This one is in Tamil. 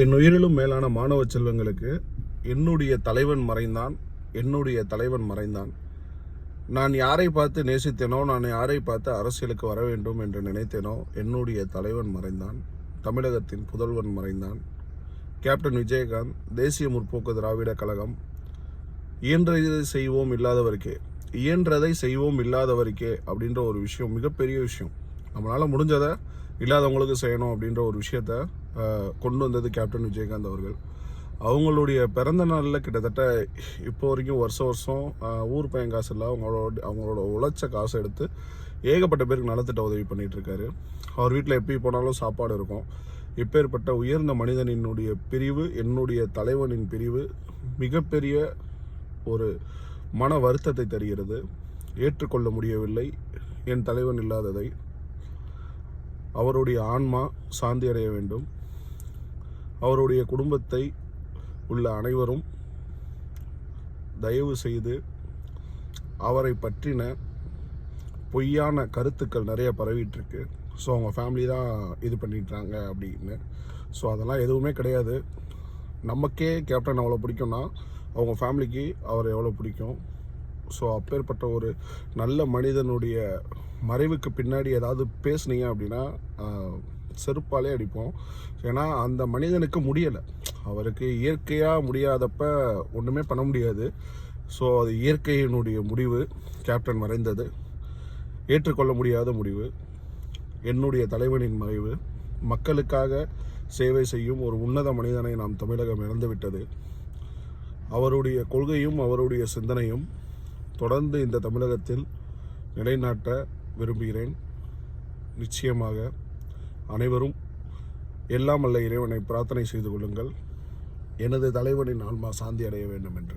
என் உயிரிலும் மேலான மாணவ செல்வங்களுக்கு என்னுடைய தலைவன் மறைந்தான் என்னுடைய தலைவன் மறைந்தான். நான் யாரை பார்த்து நேசித்தேனோ நான் யாரை பார்த்து அரசியலுக்கு வர வேண்டும் என்று நினைத்தேனோ என்னுடைய தலைவன் மறைந்தான் தமிழகத்தின் புதல்வன் மறைந்தான். கேப்டன் விஜயகாந்த் தேசிய முற்போக்கு திராவிட கழகம். இயன்றதை செய்வோம் இல்லாதவருக்கே இயன்றதை செய்வோம் இல்லாதவருக்கே அப்படின்ற ஒரு விஷயம் மிகப்பெரிய விஷயம். நம்மளால் முடிஞ்சதை இல்லாதவங்களுக்கு செய்யணும் அப்படின்ற ஒரு விஷயத்த கொண்டு வந்தது கேப்டன் விஜயகாந்த் அவர்கள். அவங்களுடைய பிறந்த நாளில் கிட்டத்தட்ட இப்போ வரைக்கும் வருஷம் வருஷம் ஊர் பையன் காசு இல்லை அவங்களோட அவங்களோட உழைச்ச காசை எடுத்து ஏகப்பட்ட பேருக்கு நலத்திட்ட உதவி பண்ணிகிட்ருக்காரு அவர் வீட்டில் எப்படி போனாலும் சாப்பாடு இருக்கும். இப்பேற்பட்ட உயர்ந்த மனிதனினுடைய பிரிவு என்னுடைய தலைவனின் பிரிவு மிகப்பெரிய ஒரு மன வருத்தத்தை தருகிறது. ஏற்றுக்கொள்ள முடியவில்லை. என் தலைவன் இல்லாததை அவருடைய ஆன்மா சாந்தி அடைய வேண்டும். அவருடைய குடும்பத்தை உள்ள அனைவரும் தயவு செய்து அவரை பற்றின பொய்யான கருத்துக்கள் நிறைய பரவிட்டுருக்கு. ஸோ அவங்க ஃபேமிலி தான் இது பண்ணிட்டாங்க அப்படின்னு. ஸோ அதெல்லாம் எதுவுமே கிடையாது. நமக்கே கேப்டன் அவ்வளோ பிடிக்கும்னா அவங்க ஃபேமிலிக்கு அவர் எவ்வளோ பிடிக்கும்? ஸோ அப்பேற்பட்ட ஒரு நல்ல மனிதனுடைய மறைவுக்கு பின்னாடி ஏதாவது பேசுனீங்க அப்படின்னா செருப்பாலே அடிப்போம். ஏன்னா அந்த மனிதனுக்கு முடியலை. அவருக்கு இயற்கையாக முடியாதப்ப ஒன்றுமே பண்ண முடியாது. ஸோ அது இயற்கையினுடைய முடிவு கேப்டன் மறைந்தது. ஏற்றுக்கொள்ள முடியாத முடிவு. என்னுடைய தலைவனின் மறைவு. மக்களுக்காக சேவை செய்யும் ஒரு உன்னத மனிதனை நாம் தமிழகம் இழந்துவிட்டது. அவருடைய கொள்கையும் அவருடைய சிந்தனையும் தொடர்ந்து இந்த தமிழகத்தில் நிலைநாட்ட விரும்புகிறேன். நிச்சயமாக அனைவரும் எல்லாம் அல்ல இறைவனை பிரார்த்தனை செய்து கொள்ளுங்கள். எனது தலைவனின் ஆன்மா சாந்தி அடைய வேண்டும் என்று